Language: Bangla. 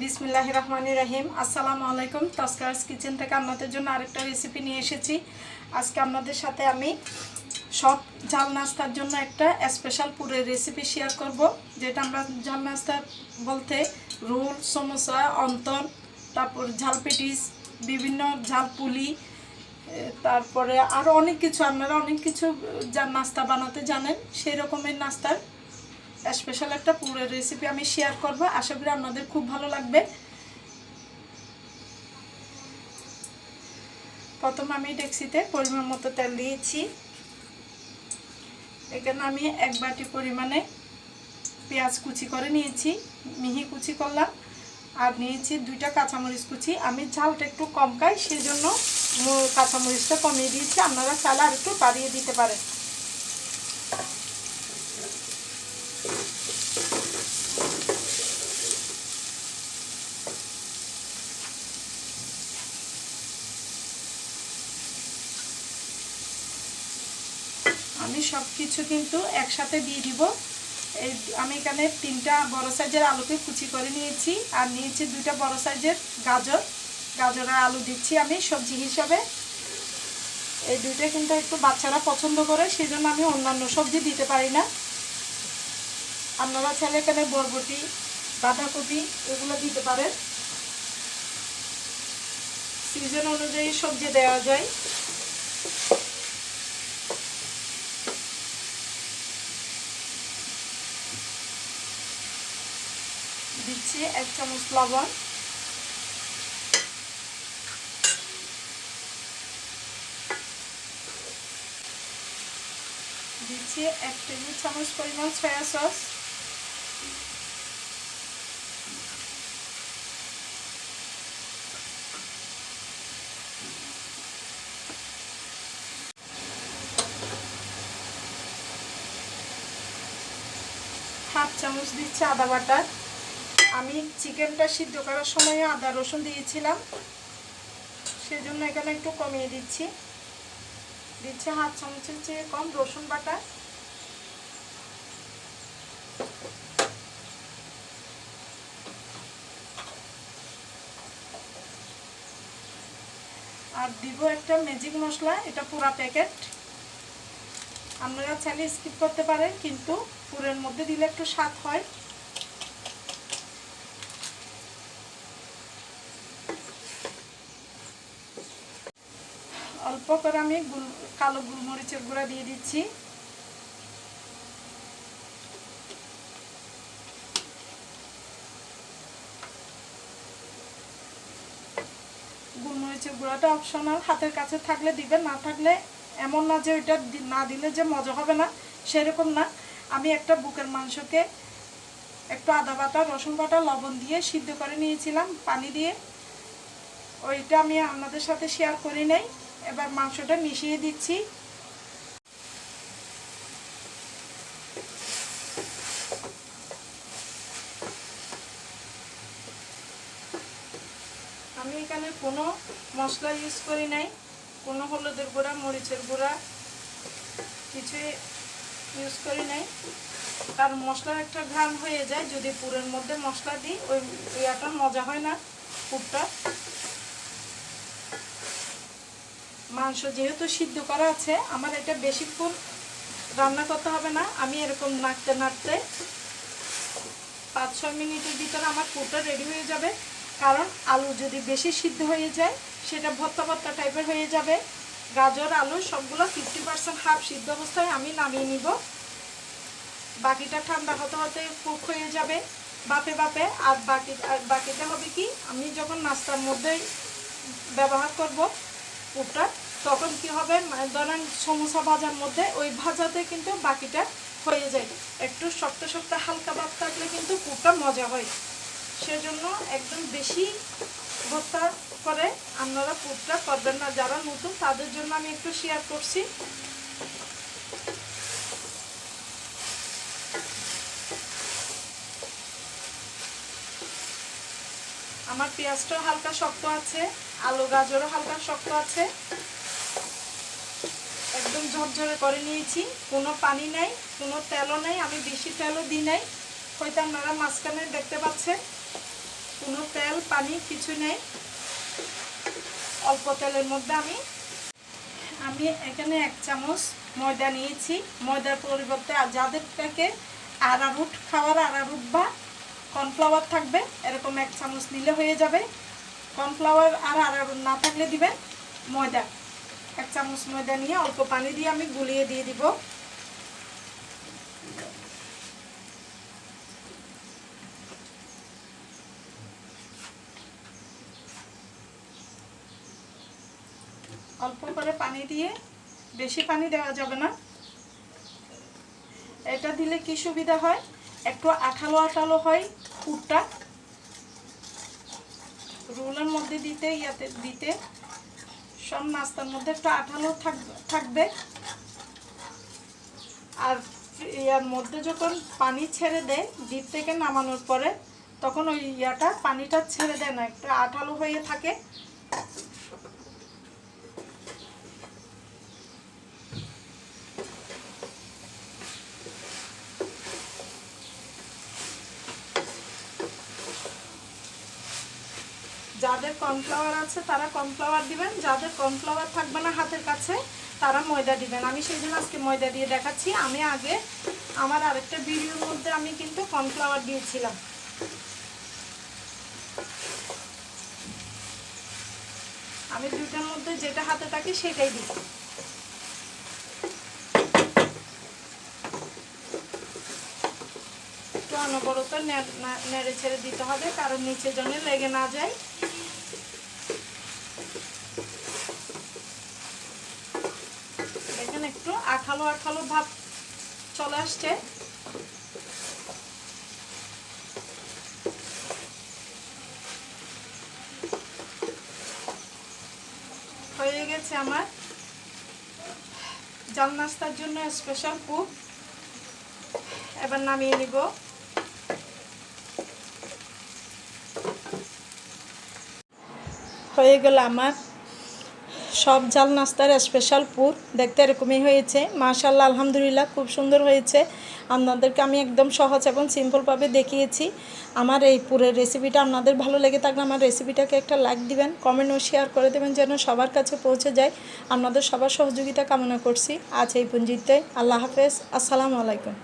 বিসমিল্লাহ রহমান রাহিম আসসালামু আলাইকুম। তস্কার্স কিচেন থেকে আপনাদের জন্য আরেকটা রেসিপি নিয়ে এসেছি। আজকে আপনাদের সাথে আমি সব ঝাল নাস্তার জন্য একটা স্পেশাল পুরের রেসিপি শেয়ার করব, যেটা আমরা ঝাল নাস্তা বলতে রোল, সমোসা অন্তন তারপর ঝাল পেটিস, বিভিন্ন ঝাল পুলি তারপরে আরও অনেক কিছু, আপনারা অনেক কিছু যা নাস্তা বানাতে জানেন, সেই রকমের নাস্তার স্পেশাল একটা পুরের রেসিপি আমি শেয়ার করব। আশা করি আপনাদের খুব ভালো লাগবে। প্রথম আমি ডেক্সিতে পরিমাণ মতো তেল দিয়েছি। এখানে আমি এক বাটি পরিমাণে পেঁয়াজ কুচি করে নিয়েছি, মিহি কুচি করলাম, আর নিয়েছি দুইটা কাঁচামরিচ কুচি। আমি ঝালটা একটু কম খাই সেই জন্য কাঁচামরিচটা কমিয়ে দিয়েছি। আপনারা চালে আর একটু বাড়িয়ে দিতে পারেন আমি সব কিছু কিন্তু একসাথে দিয়ে দিব। এই আমি এখানে তিনটা বড় সাইজের আলুকে কুচি করে নিয়েছি আর নিয়েছি দুইটা বড় সাইজের গাজর। গাজর আর আলু দিচ্ছি আমি সবজি হিসাবে। এই দুইটা কিন্তু একটু বাচ্চারা পছন্দ করে সেই জন্য আমি অন্যান্য সবজি দিতে পারি না। আপনারা চাইলে এখানে বরবটি, বাঁধাকপি এগুলো দিতে পারেন। সিজন অনুযায়ী সবজি দেওয়া যায়। দিচ্ছি এক চামচ লবণ। দিচ্ছি এক টেবিল চামচ পরিমাণ সয়া সস হাফ চামচ দিচ্ছি আদা বাটা। আমি চিকেনটা সিদ্ধ করার সময় আদা রসুন দিয়েছিলাম। সেজন্য এখানে একটু কমিয়ে দিচ্ছি। দিচ্ছে হাত চামচের চেয়ে কম রসুন বাটা। আর দিব একটা ম্যাজিক মশলা, এটা পুরা প্যাকেট আপনারা চাইলে স্কিপ করতে পারেন, কিন্তু পুরের মধ্যে দিলে একটু স্বাদ হয় অল্প করে আমি কালো গোলমরিচের গুঁড়া দিয়ে দিচ্ছি? গোলমরিচের গুঁড়াটা অপশনাল হাতের কাছে থাকলে দিবেন, না থাকলে এমন না যে ওইটা না দিলে যে মজা হবে না, সেরকম না। আমি একটা বুকের মাংসকে একটু আদা বাটা, রসুন বাটা, লবণ দিয়ে সিদ্ধ করে নিয়েছিলাম, পানি দিয়ে। ওইটা আমি আপনাদের সাথে শেয়ার করি নাই। এবার মাংসটা মিশিয়ে দিচ্ছি। আমি এখানে কোনো মশলা ইউজ করি নাই। কোনো হলুদের গুঁড়া, মরিচের গুঁড়া কিছুই ইউজ করি নাই। কারণ মশলার একটা ঘ্রাণ হয়ে যায় যদি পুরের মধ্যে মশলা দিই, ওই ইয়াটা মজা হয় না, পুরটা। মাংস যেহেতু সিদ্ধ করা আছে, আমার এটা বেশিক্ষণ রান্না করতে হবে না। আমি এরকম নাড়তে নাড়তে পাঁচ ছয় মিনিটের ভিতরে আমার পুরটা রেডি হয়ে যাবে। কারণ আলু যদি বেশি সিদ্ধ হয়ে যায়, সেটা ভর্তা ভর্তা টাইপের হয়ে যাবে। গাজর, আলু সবগুলো ফিফটি পার্সেন্ট হাফ সিদ্ধ অবস্থায় আমি নামিয়ে নিব। বাকিটা ঠান্ডা হতে হতে কুক হয়ে যাবে বাপে বাপে। আর বাকি আর বাকিটা হবে কি, আমি যখন নাস্তার মধ্যে ব্যবহার করব পুরটা তখন কি হবে? ধরেন সমোসা ভাজার মধ্যে ওই ভাজাতে কিন্তু বাকিটা হয়ে যায়। একটু শক্ত শক্ত, হালকা ভাত থাকলে কিন্তু পুরটা মজা হয়। সেজন্য একদম বেশি ভর্তা করে আপনারা পুরটা করবেন না। যারা নতুন, তাদের জন্য আমি একটু শেয়ার করছি। আমার পেঁয়াজটাও হালকা শক্ত আছে, আলু গাজরও হালকা শক্ত আছে। একদম ঝরঝরে করে নিয়েছি, কোনো পানি নাই, কোনো তেলও নেই, আমি বেশি তেলও দিই নাই। হয়তো আপনারা মাঝখানে দেখতে পাচ্ছেন, কোনো তেল, পানি, কিছু নেই। অল্প তেলের মধ্যে আমি আমি এখানে এক চামচ ময়দা নিয়েছি। ময়দার পরিবর্তে যাদের থেকে আরারুট খাওয়ার আরারুট বা কর্নফ্লাওয়ার থাকবে, এরকম এক চামচ নিলে হয়ে যাবে। কর্নফ্লাওয়ার আর আর না থাকলে দিবেন ময়দা। এক চামচ ময়দা নিয়ে অল্প পানি দিয়ে আমি গুলিয়ে দিয়ে দিব। অল্প করে পানি দিয়ে বেশি পানি দেওয়া যাবে না। এটা দিলে কি সুবিধা হয়? একটু আঠালো আঠালো হয় পুরটা রোলের মধ্যে দিতে, ইয়াতে দিতে। সব নাস্তার মধ্যে একটু আঠালো থাক- থাকবে। আর ইয়ার মধ্যে যখন পানি ছেড়ে দেয়, ডিপ থেকে নামানোর পরে, তখন ওই ইয়াটা পানিটা ছেড়ে দেয় না, একটু আঠালো হয়ে থাকে। যাদের কর্নফ্লাওয়ার আছে, তারা কর্নফ্লাওয়ার দিবেন। যাদের কর্নফ্লাওয়ার থাকবে না হাতের কাছে, তারা ময়দা দিবেন। আমি সেই জন্য আজকে ময়দা দিয়ে দেখাচ্ছি। আমি আগে আমার আরেকটা ভিডিওর মধ্যে আমি কিন্তু কর্নফ্লাওয়ার দিয়েছিলাম। আমি দুটার মধ্যে যেটা হাতে থাকে সেটাই দিই। অনবরত নেড়ে ছেড়ে দিতে হবে, কারণ নিচে যেন লেগে না যায় দেখেন একটু আঠালো আঠালো ভাব চলে আসছে। হয়ে গেছে আমার জাল নাস্তার জন্য স্পেশাল কুক এবার নামিয়ে নিব। হয়ে গেল আমার সব জাল নাস্তার স্পেশাল পুর। দেখতে এরকমই হয়েছে। মাশাল্লাহ আলহামদুলিল্লাহ, খুব সুন্দর হয়েছে। আপনাদেরকে আমি একদম সহজ এবং সিম্পলভাবে দেখিয়েছি। আমার এই পুরের রেসিপিটা আপনাদের ভালো লেগে থাকলে আমার রেসিপিটাকে একটা লাইক দিবেন কমেন্ট ও শেয়ার করে দেবেন যেন সবার কাছে পৌঁছে যায়। আপনাদের সবার সহযোগিতা কামনা করছি। আজ এই পুঞ্জিতে আল্লাহ হাফেজ। আসসালামু আলাইকুম।